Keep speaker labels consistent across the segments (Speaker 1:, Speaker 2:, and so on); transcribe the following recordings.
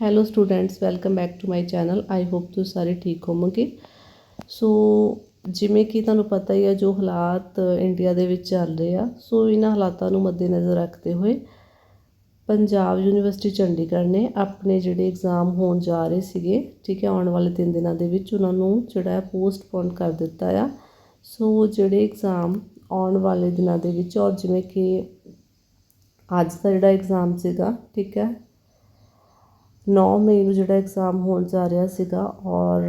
Speaker 1: Hello students welcome back to my channel I hope ਤੁਸੀਂ ਸਾਰੇ ਠੀਕ ਹੋਵੋਗੇ। ਸੋ ਜਿਵੇਂ ਕਿ ਤੁਹਾਨੂੰ ਪਤਾ ਹੀ ਹੈ ਜੋ ਹਾਲਾਤ ਇੰਡੀਆ ਦੇ ਵਿੱਚ ਚੱਲ ਰਹੇ ਆ ਸੋ ਇਹਨਾਂ ਹਾਲਾਤਾਂ ਨੂੰ ਮੱਦੇਨਜ਼ਰ ਰੱਖਦੇ ਹੋਏ ਪੰਜਾਬ ਯੂਨੀਵਰਸਿਟੀ ਚੰਡੀਗੜ੍ਹ ਨੇ ਆਪਣੇ ਜਿਹੜੇ ਐਗਜ਼ਾਮ ਹੋਣ ਜਾ ਰਹੇ ਸੀਗੇ, ਠੀਕ ਹੈ, ਆਉਣ ਵਾਲੇ ਤਿੰਨ ਦਿਨਾਂ ਦੇ ਵਿੱਚ ਉਹਨਾਂ ਨੂੰ ਜਿਹੜਾ ਹੈ ਪੋਸਟਪੋਨ ਕਰ ਦਿੱਤਾ ਆ। ਸੋ ਜਿਹੜੇ ਐਗਜ਼ਾਮ ਆਉਣ ਵਾਲੇ ਦਿਨਾਂ ਦੇ ਵਿੱਚ, ਔਰ ਜਿਵੇਂ ਕਿ ਅੱਜ ਦਾ ਜਿਹੜਾ ਐਗਜ਼ਾਮ ਸੀਗਾ, ਠੀਕ ਹੈ ਨੌ ਮਈ ਨੂੰ ਜਿਹੜਾ ਐਗਜ਼ਾਮ ਹੋਣ ਜਾ ਰਿਹਾ ਸੀਗਾ ਔਰ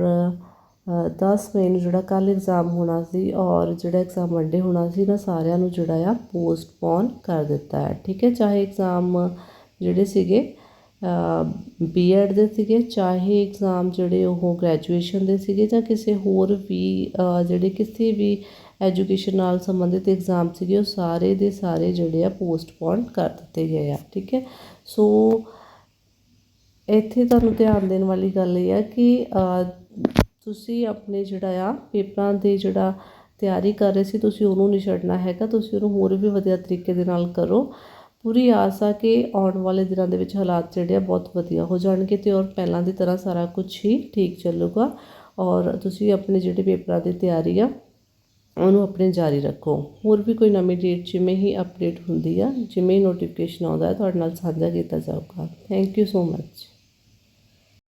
Speaker 1: ਦਸ ਮਈ ਨੂੰ ਜਿਹੜਾ ਕੱਲ੍ਹ ਐਗਜ਼ਾਮ ਹੋਣਾ ਸੀ ਔਰ ਜਿਹੜਾ ਐਗਜ਼ਾਮ ਮੰਡੇ ਹੋਣਾ ਸੀ ਨਾ ਸਾਰਿਆਂ ਨੂੰ ਜਿਹੜਾ ਆ ਪੋਸਟਪੋਨ ਕਰ ਦਿੱਤਾ ਹੈ। ਠੀਕ ਹੈ, ਚਾਹੇ ਐਗਜ਼ਾਮ ਜਿਹੜੇ ਸੀਗੇ ਬੀਐਡ ਦੇ ਸੀਗੇ, ਚਾਹੇ ਐਗਜ਼ਾਮ ਜਿਹੜੇ ਉਹ ਗ੍ਰੈਜੂਏਸ਼ਨ ਦੇ ਸੀਗੇ ਜਾਂ ਕਿਸੇ ਹੋਰ ਵੀ ਜਿਹੜੇ ਕਿਸੇ ਵੀ ਐਜੂਕੇਸ਼ਨ ਨਾਲ ਸੰਬੰਧਿਤ ਐਗਜ਼ਾਮ ਸੀਗੇ ਉਹ ਸਾਰੇ ਦੇ ਸਾਰੇ ਜਿਹੜੇ ਆ ਪੋਸਟਪੋਨ ਕਰ ਦਿੱਤੇ ਗਏ ਆ। ਠੀਕ ਹੈ, ਸੋ ਇੱਥੇ ਤੁਹਾਨੂੰ ਧਿਆਨ ਦੇਣ ਵਾਲੀ ਗੱਲ ਇਹ ਆ ਕਿ ਤੁਸੀਂ ਆਪਣੇ ਜਿਹੜਾ ਆ, ਪੇਪਰਾਂ ਦੇ ਜਿਹੜਾ ਤਿਆਰੀ ਕਰ ਰਹੇ ਸੀ, ਤੁਸੀਂ ਉਹਨੂੰ ਨਹੀਂ ਛੱਡਣਾ ਹੈਗਾ, ਤੁਸੀਂ ਉਹਨੂੰ ਹੋਰ ਵੀ ਵਧੀਆ ਤਰੀਕੇ ਦੇ ਨਾਲ ਕਰੋ। ਪੂਰੀ ਆਸ ਆ ਕਿ ਆਉਣ ਵਾਲੇ ਦਿਨਾਂ ਦੇ ਵਿੱਚ ਹਾਲਾਤ ਜਿਹੜੇ ਆ ਬਹੁਤ ਵਧੀਆ ਹੋ ਜਾਣਗੇ ਤੇ ਔਰ ਪਹਿਲਾਂ ਦੀ ਤਰ੍ਹਾਂ ਸਾਰਾ ਕੁਝ ਹੀ ਠੀਕ ਚੱਲੂਗਾ ਔਰ ਤੁਸੀਂ ਆਪਣੇ ਜਿਹੜੇ ਪੇਪਰਾਂ ਦੀ ਤਿਆਰੀ ਆ, ਉਹਨੂੰ ਆਪਣੇ ਜਾਰੀ ਰੱਖੋ। ਹੋਰ ਵੀ ਕੋਈ ਨਵੀਂ ਡੇਟ ਜਿਵੇਂ ਹੀ ਅਪਡੇਟ ਹੁੰਦੀ ਆ, ਜਿਵੇਂ ਹੀ ਨੋਟੀਫਿਕੇਸ਼ਨ ਆਉਂਦਾ ਹੈ ਤੁਹਾਡੇ ਨਾਲ ਸਾਂਝਾ ਕੀਤਾ ਜਾਊਗਾ। Thank you so much